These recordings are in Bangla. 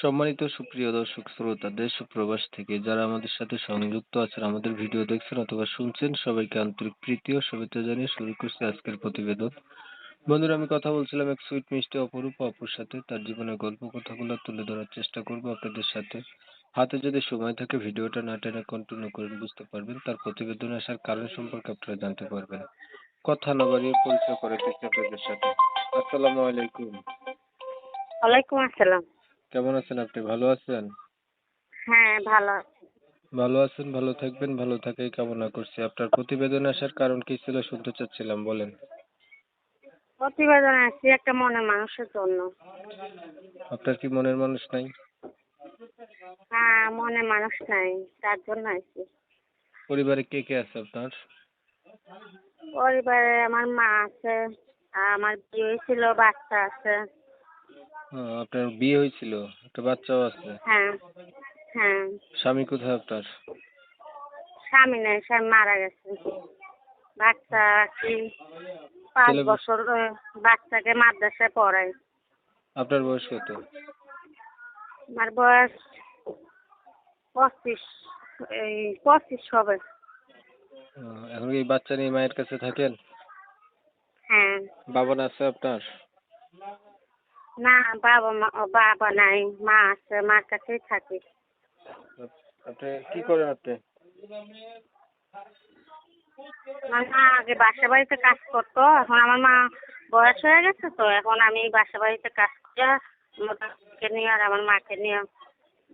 সম্মানিত সুপ্রিয় দর্শক শ্রোতা, দেশ ও প্রবাস থেকে যারা আমাদের সাথে সংযুক্ত আছেন, আমাদের ভিডিও দেখছেন অথবা শুনছেন, সবাইকে আন্তরিক প্রীতি ও শুভেচ্ছা জানিয়ে শুরু করছি আজকের প্রতিবেদন। বন্ধুরা, আমি কথা বলছিলাম এক সুইট মিষ্টি, অপরূপ অপুর সাথে। তার জীবনের গল্প কথাগুলো তুলে ধরার চেষ্টা করব আপনাদের সাথে। হাতে যদি সময় থাকে, ভিডিওটা না টেনে কন্টিনিউ করেন, বুঝতে পারবেন। তার প্রতিবেদনে আসার কারণ সম্পর্কে আপনারা জানতে পারবেন। কথা না বাড়িয়ে পরিচয় করে দিচ্ছি আপনাদের সাথে। আসসালামু আলাইকুম। ওয়ালাইকুম আসসালাম। কেমন আছেন আপনি? ভালো আছেন? হ্যাঁ ভালো আছি। ভালো আছেন ভালো থাকবেন ভালো থাকাই কামনা করছি। আপনার প্রতিবেদন আসার কারণ কি ছিল শুনতে চাচ্ছিলাম বলেন। প্রতিবেদন আসছি একটা মনে মানুষের জন্য। আপনার কি মনের মানুষ নাই? হ্যাঁ মনে মানুষ নাই তার জন্য আসছি পরিবারে কে কে আছে আপনার? পরিবারে আমার মা আছে আর আমার বিয়ে হয়েছিল বাচ্চা আছে। আপনার বিয়ে হয়েছিল একটা বাচ্চাও আছে। হ্যাঁ হ্যাঁ। স্বামী কোথায় আপনার? স্বামী নেই স্বামী মারা গেছে। বাচ্চা কি পাঁচ বছর বাচ্চাকে মাদ্রাসায় পড়ায়। আপনার বয়স কত? আমার বয়স পঁচিশ এই পঁচিশ হবে। এখন কি বাচ্চা নিয়ে মায়ের কাছে থাকেন? হ্যাঁ। বাবা না আছে আপনার? না বাবা মা বাবা নাই মা আছে মার কাছেই থাকি। আপনি কি করেন আপনি? আমার মা আগে বাসা বাড়িতে কাজ করতো এখন আমার মা বয়স হয়ে গেছে তো এখন আমি বাসা বাড়িতে কাজ করে আমার নিয়ে আর আমার মাকে নিয়ে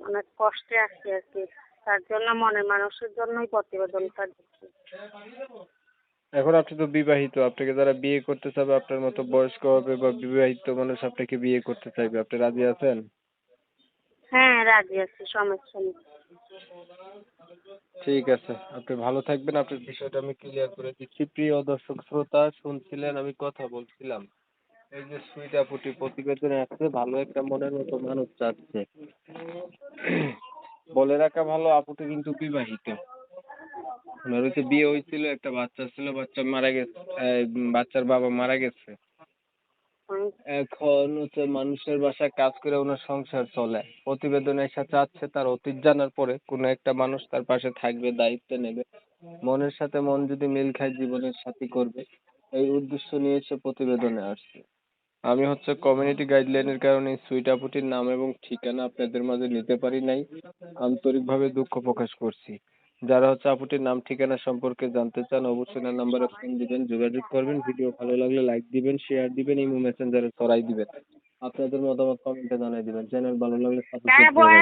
অনেক কষ্টে আছি আর কি। তার জন্য মনের মানুষের জন্যই প্রতিবেদনটা দিচ্ছি। এখন আপনি তো বিবাহিত আপনাকে যারা বিয়ে করতে চাবে আপনার মতো বয়স্ক হবে বা বিবাহিত মানুষ আপনাকে বিয়ে করতে চাইবে আপনি রাজি আছেন? হ্যাঁ রাজি আছি সমস্যা নেই। ঠিক আছে আপনি ভালো থাকবেন আপনার বিষয়টা আমি ক্লিয়ার করে দিচ্ছি। প্রিয় দর্শক শ্রোতা শুনছিলেন আমি কথা বলছিলাম। এই যে সুইট আপুটি প্রতিবেদনে আসছে ভালো একটা মনের মতো মানুষ চাচ্ছে বলে রাখা ভালো আপুটি কিন্তু বিবাহিত। ওনার হচ্ছে বিয়ে হয়েছিল, একটা বাচ্চা ছিল, বাচ্চা মারা গেছে বাচ্চার বাবা মারা গেছে। এখন হচ্ছে মানুষের বাসায় কাজ করে ওনার সংসার চলে। প্রতিবেদনে এসে চাচ্ছে তার অতীত জানার পরে কোনো একটা মানুষ তার পাশে থাকবে, দায়িত্ব নেবে। মনের সাথে মন যদি মিল খায়, জীবনের সাথী করবে। এই উদ্দেশ্য নিয়ে সে প্রতিবেদনে আসছে। আমি হচ্ছে কমিউনিটি গাইডলাইনের কারণে সুইট আপুটির নাম এবং ঠিকানা আপনাদের মাঝে নিতে পারি নাই। আন্তরিকভাবে দুঃখ প্রকাশ করছি। যারা হচ্ছে আপুটির নাম ঠিকানা সম্পর্কে জানতে চান অবশ্যই না নাম্বারে ফোন দিবেন যোগাযোগ করবেন। ভিডিও ভালো লাগলে লাইক দিবেন শেয়ার দিবেন ইমো মেসেঞ্জারে ছড়াই দিবেন। আপনাদের মতামত কমেন্টে জানাই দিবেন। চ্যানেল ভালো লাগলে সাবস্ক্রাইব করে